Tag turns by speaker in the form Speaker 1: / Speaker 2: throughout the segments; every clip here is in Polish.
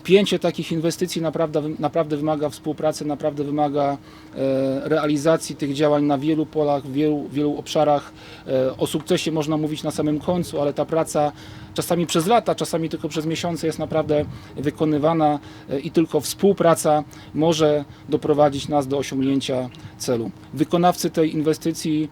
Speaker 1: Spięcie takich inwestycji naprawdę, naprawdę wymaga współpracy, naprawdę wymaga e, realizacji tych działań na wielu polach, w wielu, wielu obszarach. E, O sukcesie można mówić na samym końcu, ale ta praca czasami przez lata, czasami tylko przez miesiące jest naprawdę wykonywana e, i tylko współpraca może doprowadzić nas do osiągnięcia celu. Wykonawcy tej inwestycji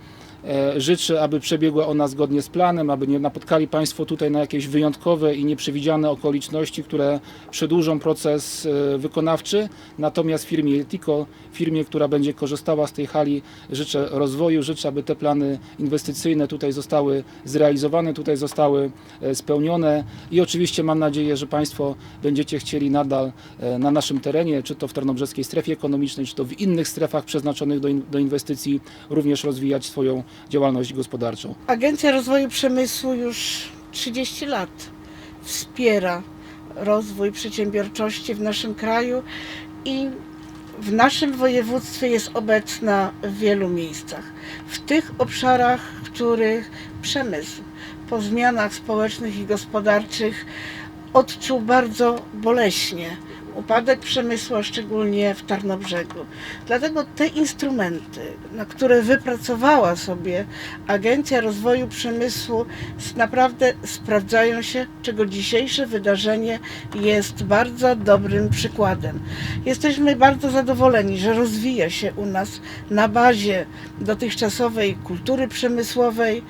Speaker 1: Życzę, aby przebiegła ona zgodnie z planem, aby nie napotkali Państwo tutaj na jakieś wyjątkowe i nieprzewidziane okoliczności, które przedłużą proces e, wykonawczy. Natomiast firmie Etico, firmie, która będzie korzystała z tej hali, życzę rozwoju, życzę, aby te plany inwestycyjne tutaj zostały zrealizowane, tutaj zostały e, spełnione i oczywiście mam nadzieję, że Państwo będziecie chcieli nadal e, na naszym terenie, czy to w Tarnobrzeskiej Strefie Ekonomicznej, czy to w innych strefach przeznaczonych do inwestycji, również rozwijać swoją działalność gospodarczą.
Speaker 2: Agencja Rozwoju Przemysłu już 30 lat wspiera rozwój przedsiębiorczości w naszym kraju i w naszym województwie jest obecna w wielu miejscach. W tych obszarach, w których przemysł po zmianach społecznych i gospodarczych odczuł bardzo boleśnie upadek przemysłu, a szczególnie w Tarnobrzegu. Dlatego te instrumenty, na które wypracowała sobie Agencja Rozwoju Przemysłu, naprawdę sprawdzają się, czego dzisiejsze wydarzenie jest bardzo dobrym przykładem. Jesteśmy bardzo zadowoleni, że rozwija się u nas na bazie dotychczasowej kultury przemysłowej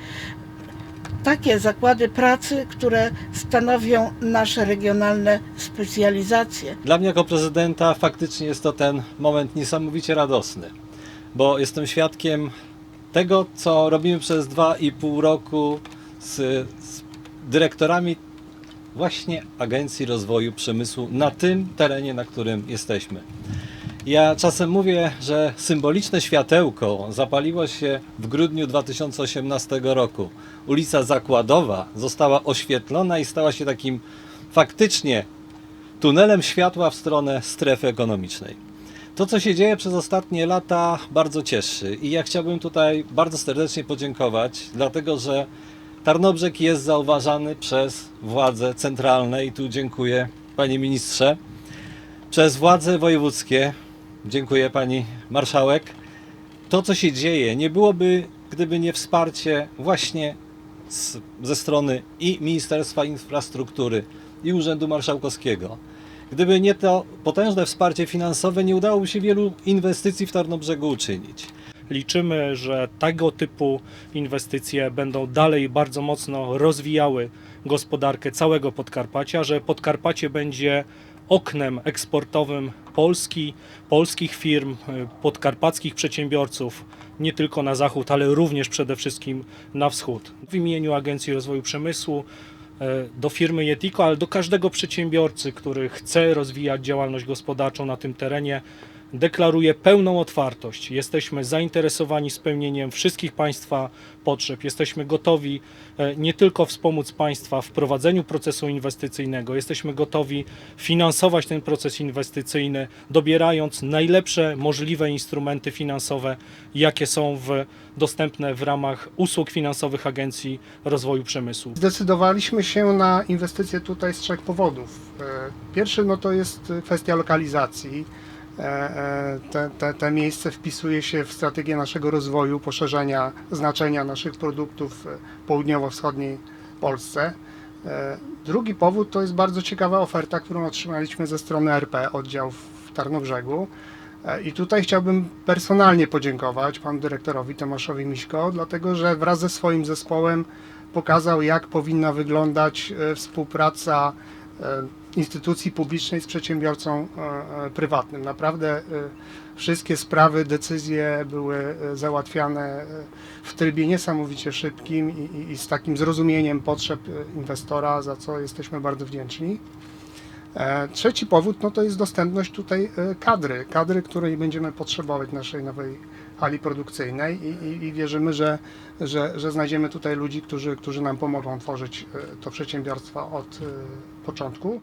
Speaker 2: takie zakłady pracy, które stanowią nasze regionalne specjalizacje.
Speaker 3: Dla mnie jako prezydenta faktycznie jest to ten moment niesamowicie radosny, bo jestem świadkiem tego, co robimy przez dwa i pół roku z, z dyrektorami właśnie Agencji Rozwoju Przemysłu na tym terenie, na którym jesteśmy. Ja czasem mówię, że symboliczne światełko zapaliło się w grudniu 2018 roku. Ulica Zakładowa została oświetlona i stała się takim faktycznie tunelem światła w stronę strefy ekonomicznej. To, co się dzieje przez ostatnie lata, bardzo cieszy i ja chciałbym tutaj bardzo serdecznie podziękować, dlatego że Tarnobrzeg jest zauważany przez władze centralne i tu dziękuję panie ministrze, przez władze wojewódzkie, dziękuję pani marszałek. To, co się dzieje, nie byłoby, gdyby nie wsparcie właśnie z, ze strony i Ministerstwa Infrastruktury, i Urzędu Marszałkowskiego. Gdyby nie to potężne wsparcie finansowe, nie udałoby się wielu inwestycji w Tarnobrzegu uczynić.
Speaker 4: Liczymy, że tego typu inwestycje będą dalej bardzo mocno rozwijały gospodarkę całego Podkarpacia, że Podkarpacie będzie oknem eksportowym Polski, polskich firm, y, podkarpackich przedsiębiorców, nie tylko na zachód, ale również przede wszystkim na wschód. W imieniu Agencji Rozwoju Przemysłu e, do firmy Yetico, ale do każdego przedsiębiorcy, który chce rozwijać działalność gospodarczą na tym terenie, deklaruję pełną otwartość. Jesteśmy zainteresowani spełnieniem wszystkich Państwa potrzeb. Jesteśmy gotowi e, nie tylko wspomóc Państwa w prowadzeniu procesu inwestycyjnego, jesteśmy gotowi finansować ten proces inwestycyjny, dobierając najlepsze możliwe instrumenty finansowe, jakie są w, dostępne w ramach usług finansowych Agencji Rozwoju Przemysłu.
Speaker 5: Zdecydowaliśmy się na inwestycje tutaj z trzech powodów. E, Pierwszy no to jest kwestia lokalizacji. E, e, Te, te, te miejsce wpisuje się w strategię naszego rozwoju, poszerzenia znaczenia naszych produktów w południowo-wschodniej Polsce. E, Drugi powód to jest bardzo ciekawa oferta, którą otrzymaliśmy ze strony RP, oddział w Tarnobrzegu. I tutaj chciałbym personalnie podziękować panu dyrektorowi Tomaszowi Miśko, dlatego że wraz ze swoim zespołem pokazał, jak powinna wyglądać współpraca instytucji publicznej z przedsiębiorcą e, e, prywatnym. Naprawdę e, wszystkie sprawy, decyzje były e, załatwiane e, w trybie niesamowicie szybkim i, i, z takim zrozumieniem potrzeb e, inwestora, za co jesteśmy bardzo wdzięczni. E, Trzeci powód no to jest dostępność tutaj e, kadry, kadry, której będziemy potrzebować naszej nowej hali produkcyjnej i, i, i wierzymy, że, że, że znajdziemy tutaj ludzi, którzy, którzy nam pomogą tworzyć e, to przedsiębiorstwo od e, początku.